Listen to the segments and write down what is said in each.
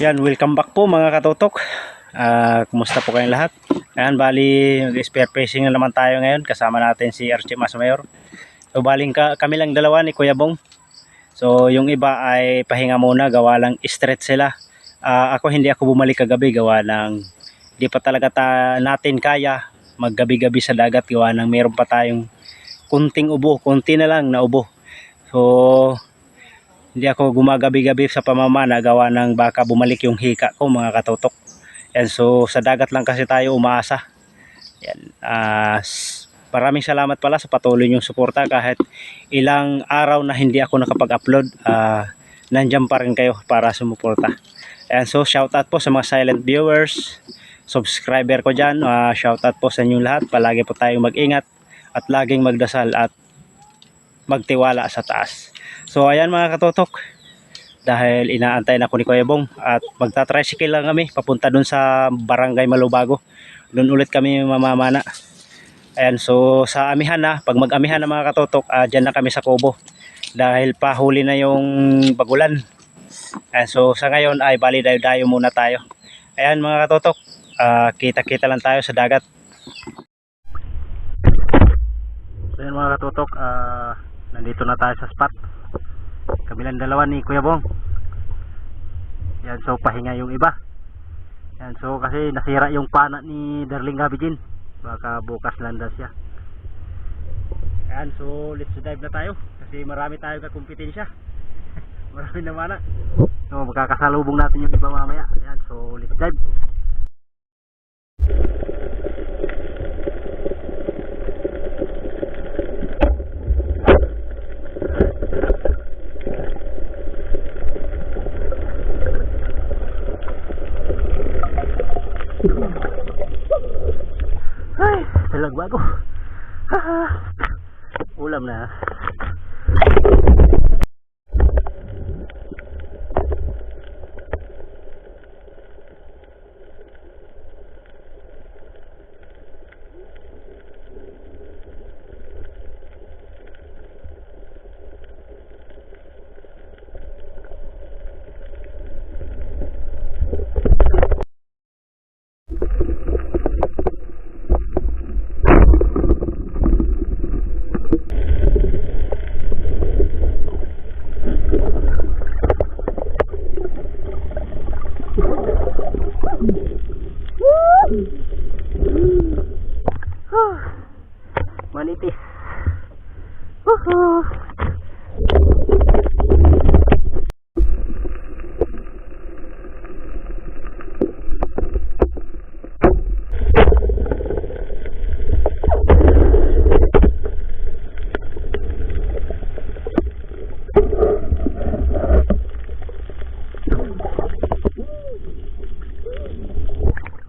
Yan, welcome back po mga katutok. Ah, kumusta po kayong lahat? Ayan, bali, spare facing na naman tayo ngayon. Kasama natin si Archie Masmayor. So, baling ka, kami lang dalawa ni Kuya Bong. So, yung iba ay pahinga muna, gawa lang stretch sila. Ah, ako hindi ako bumalik kagabi, gawa ng hindi pa talaga ta, natin kaya maggabi-gabi sa dagat, gawa ng meron pa tayong kunting ubo, kunti na lang na ubo. So, hindi ako gumagabi-gabi sa pamamana gawa ng baka bumalik yung hika ko mga katutok. Yan, so sa dagat lang kasi tayo umaasa. Yan, s- maraming salamat pala sa patuloy niyong suporta kahit ilang araw na hindi ako nakapag-upload. ah nandiyan pa rin kayo para sumuporta. Yan, so shoutout po sa mga silent viewers, subscriber ko dyan. ah shoutout po sa inyong lahat. Palagi po tayong mag-ingat at laging magdasal at magtiwala sa taas. So ayan mga katotok, dahil inaantay na ko ni Kuya Bong at magta-tricycle lang kami papunta dun sa Barangay Malubago. Doon ulit kami mamamana. Ayan, so sa amihan na, pag mag-amihan na mga katotok, ah, dyan na kami sa Kobo. Dahil pahuli na yung bagulan. Ayan, so sa ngayon ay bali dayo-dayo muna tayo. Ayan mga katotok, ah, kita-kita lang tayo sa dagat. So mga katutok, ah, nandito na tayo sa spot. Kabilang dalawa ni Kuya Bong. Yan, so pahinga yung iba. Yan, so kasi nasira yung pana ni Darling Gabijin. Baka bukas landa siya. Yan, so let's dive na tayo. Kasi marami tayo kakumpetensya. marami na mana. So magkakasalubong natin yung iba mamaya. Yan, so let's dive. Ay, talag bago. Haha. Ulam na.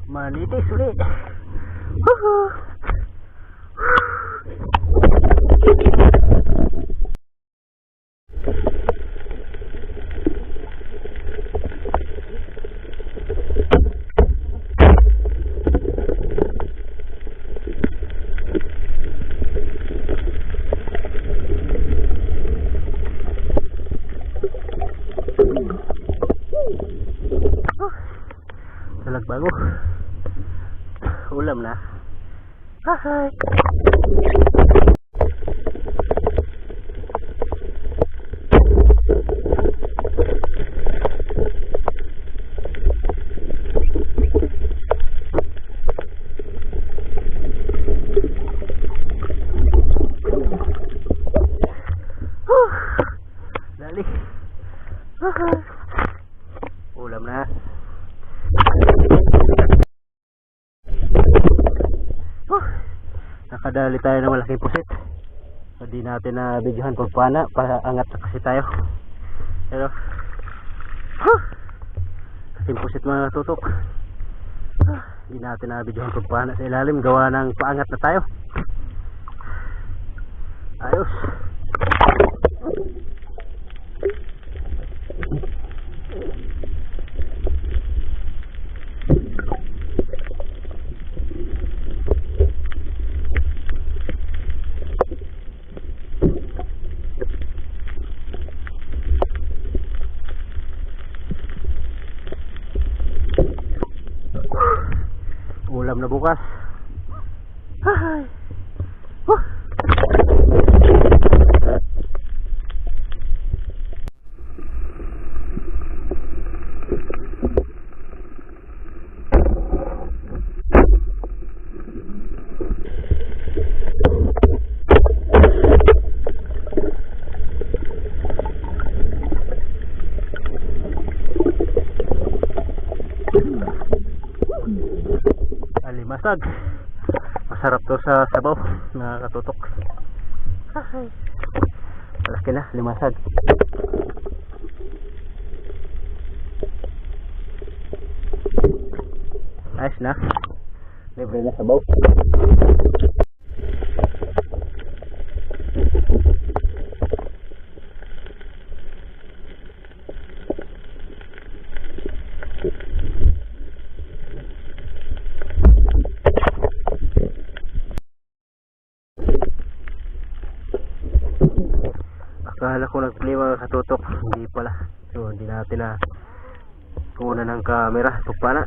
まあ寝てそれ。Bago. Ulam na. Hi. Dali. Ulam na. Huh. Nakadali tayo ng malaking pusit. So di natin na videohan pag pana para angat na kasi tayo. Pero huh. Kasing pusit mga tutok. Ah, Di natin na videohan pag pana sa ilalim gawa ng paangat na tayo. Ayos. Na bukas. Ay. Huh. Alimasag masarap to sa sabaw nakakatutok malaki na limasag ayos na. Libre na sabaw akala ko nag-play mga katutok hindi pala. So hindi natin na kuna ng camera. Tukpa na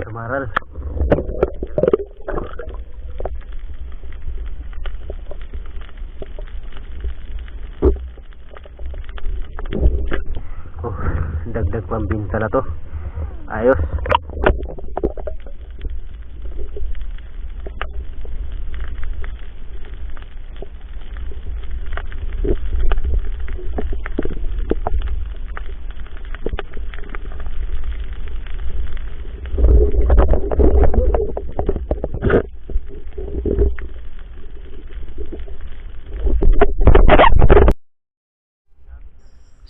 kamaral. Oh, dagdag pambinta na to. Ayos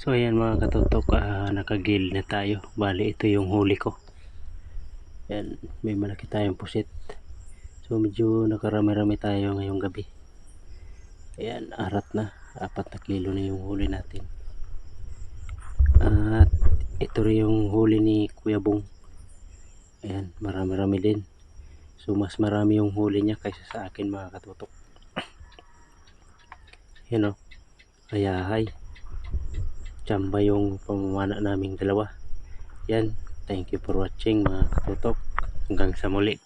So ayan mga katutok, ah, nakagil na tayo. Bali ito yung huli ko. Ayan, may malaki tayong pusit. So medyo nakarami-rami tayo ngayong gabi. Ayan, arat na. Apat na kilo na yung huli natin. At ito rin yung huli ni Kuya Bong. Ayan, marami-rami din. So mas marami yung huli niya kaysa sa akin mga katutok. Yan o. Ayahay tsamba yung pamamana naming dalawa. Yan. Thank you for watching mga katutok. Hanggang sa muli.